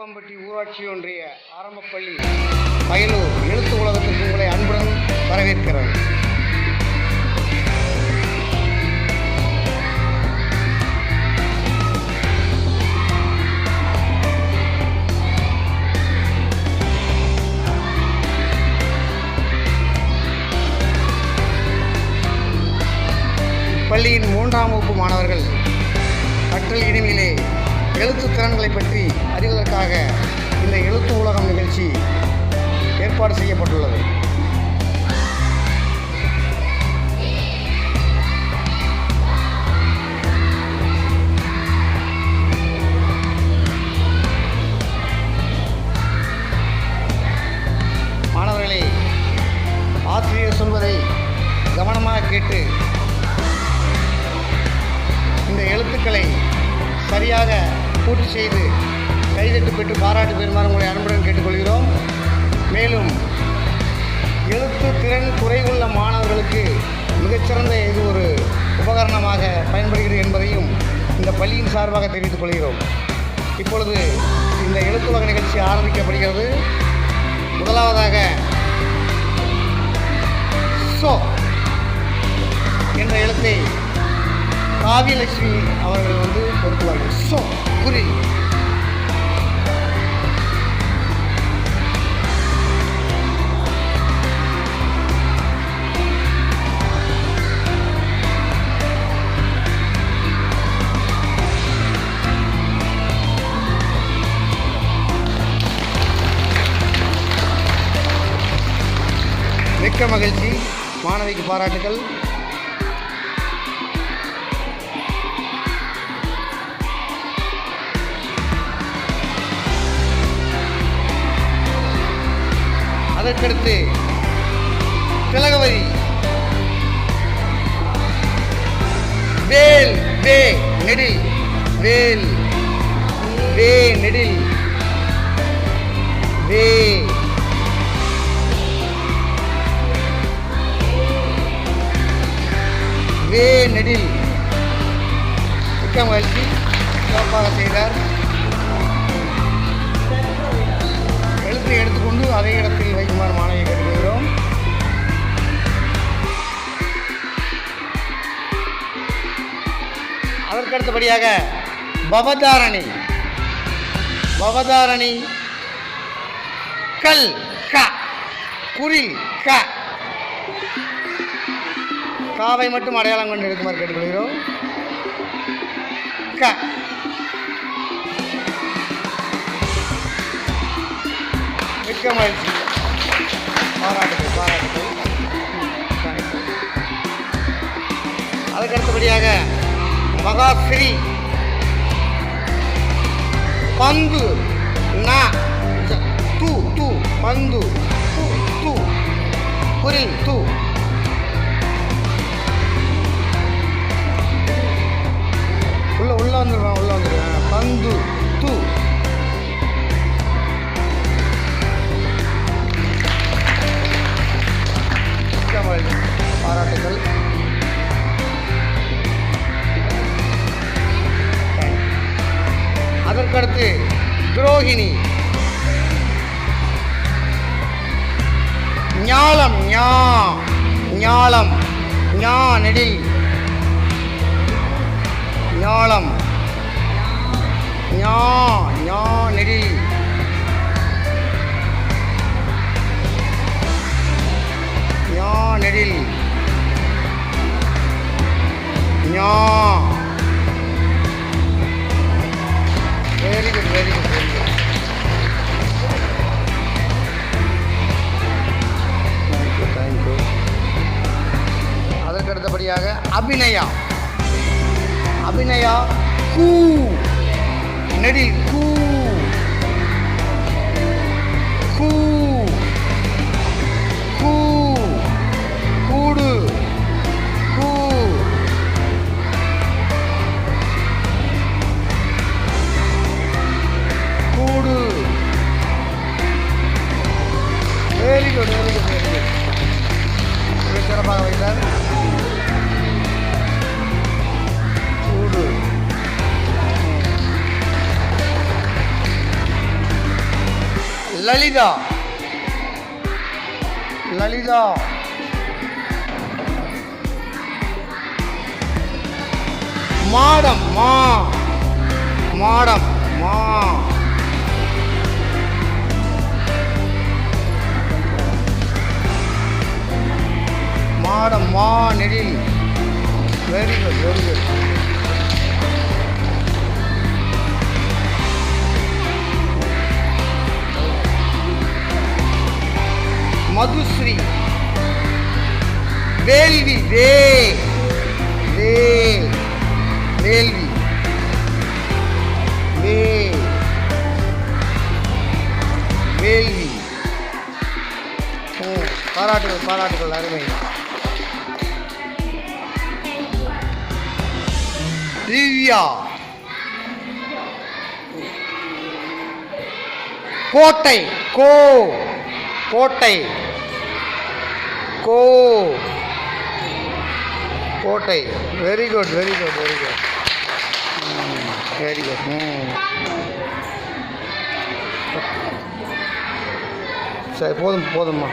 வேப்பம்பட்டி ஊராட்சி ஒன்றிய ஆரம்பப்பள்ளி வயலூர் எழுத்து உலகத்திற்கு உங்களை அன்புடன் வரவேற்கிறது பள்ளியின் மூன்றாம் வகுப்பு மாணவர்கள் கற்றல் இனிமையிலே எழுத்து திறன்களை பற்றி அறிவதற்காக இந்த எழுத்து உலகம் நிகழ்ச்சி ஏற்பாடு செய்யப்பட்டுள்ளது. மாணவர்களே ஆசிரியர் சொல்வதை கவனமாக கேட்டு இந்த எழுத்துக்களை சரியாக பூர்த்தி செய்து கைதட்டு பெற்று பாராட்டு பெறுமாறு உங்களை அன்புடன் கேட்டுக்கொள்கிறோம். மேலும் எழுத்து திறன் குறைவுள்ள மாணவர்களுக்கு மிகச்சிறந்த இது ஒரு உபகரணமாக பயன்படுகிறது என்பதையும் இந்த பள்ளியின் சார்பாக தெரிவித்துக் கொள்கிறோம். இப்பொழுது இந்த எழுத்துலக நிகழ்ச்சி ஆரம்பிக்கப்படுகிறது. முதலாவதாக சோ என்ற எழுத்தை காவியலட்சுமி அவர்கள் வந்து கொடுத்துவாங்க ஸோ குறி மிக்க மகிழ்ச்சி. மாணவிக்கு பாராட்டுகள் அதற்கடுத்து திலகவதி வேல் வே நெடில் வேல் வே நெடில் வே. வே நெடில். மிக்க மகிழ்ச்சி சிறப்பாக செய்தார். எழுத்தை எடுத்துக்கொண்டு அதே இடத்தில் வைக்குமாறு மாணவியை கேட்டுக்கொள்கிறோம் அதற்கு அடுத்தபடியாக பவதாரணி. பவதாரணி. கல் க. குரில் க. காவை மட்டும் அடையாளம் கொண்டு இருக்குமாறு கேட்டுக்கொள்கிறோம். க. மிக்க மகிழ்ச்சி. பாராட்டுகள் பாராட்டுகள். அதுக்கடுத்தபடியாக மகாஸ்ரீ பங்கு அதற்கடுத்து துரோகிணி ஞாலம் ஞா ஞாலம் ஞா நெடில். ஞாலம் ஞா ஞா நெடில். ஞா நெடில். அடுத்தபடியாக அபிநயா. அபிநயா கூ. நெடில் கூ? லலிதா. லலிதா. மாடம் மா. மாடம் மா. மாடம் மா நெடில். Very good very good Madhushree. வேல்வி வே வே வேல்வி வே வேல்வி ஓ பாராட்டுகள் பாராட்டுகள் அருமை. திவ்யா. கோட்டை கோ கோட்டை. கோ. கோட்டை. Very good very good very good very good சரி போதும் போதும்மா.